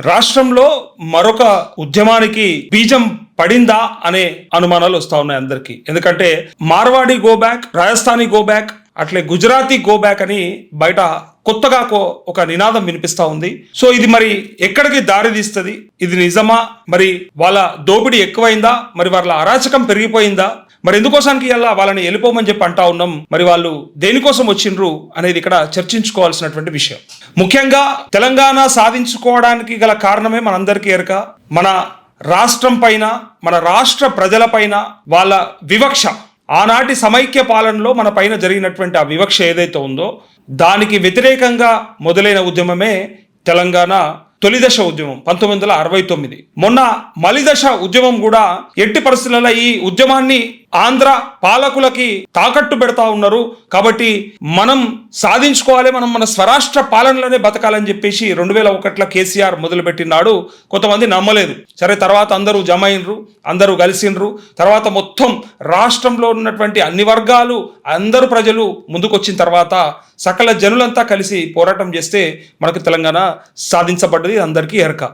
రాష్ట్రంలో మరొక ఉద్యమానికి బీజం పడిందా అనే అనుమానాలు వస్తా ఉన్నాయి అందరికి. ఎందుకంటే Marwadi go back Rajasthani go back అట్లే గుజరాతీ గో బ్యాక్ అని బయట కొత్తగా కో- ఒక నినాదం వినిపిస్తా ఉంది. సో ఇది మరి ఎక్కడికి దారి తీస్తుంది? ఇది నిజమా? మరి వాళ్ళ దోపిడీ ఎక్కువైందా? మరి వాళ్ళ అరాచకం పెరిగిపోయిందా? మరి ఎందుకోసానికి అలా వాళ్ళని వెళ్ళిపోమని చెప్పి అంటా ఉన్నాం? మరి వాళ్ళు దేనికోసం వచ్చిండ్రు అనేది ఇక్కడ చర్చించుకోవాల్సినటువంటి విషయం. ముఖ్యంగా తెలంగాణ సాధించుకోవడానికి గల కారణమే మనందరికీ ఎరక మన రాష్ట్రం పైన మన రాష్ట్ర ప్రజలపైన వాళ్ళ వివక్ష. ఆనాటి సమైక్య పాలనలో మన పైన జరిగినటువంటి ఆ వివక్ష ఏదైతే ఉందో దానికి వ్యతిరేకంగా మొదలైన ఉద్యమమే తెలంగాణ తొలిదశ ఉద్యమం పంతొమ్మిది వందల అరవై తొమ్మిది. మొన్న మలిదశ ఉద్యమం కూడా ఎట్టి పరిస్థితులలో ఈ ఉద్యమాన్ని ఆంధ్ర పాలకులకి తాకట్టు పెడతా ఉన్నారు. కాబట్టి మనం సాధించుకోవాలి మనం మన స్వరాష్ట్ర పాలనలోనే బతకాలని చెప్పేసి రెండు వేల ఒకటిలో కేసీఆర్ మొదలుపెట్టినాడు. కొంతమంది నమ్మలేదు. సరే తర్వాత అందరూ జమ అయినరు అందరూ కలిసిండ్రు తర్వాత మొత్తం రాష్ట్రంలో ఉన్నటువంటి అన్ని వర్గాలు అందరూ ప్రజలు ముందుకొచ్చిన తర్వాత సకల జనులంతా కలిసి పోరాటం చేస్తే మనకు తెలంగాణ సాధించబడ్డది అందరికీ ఎరక.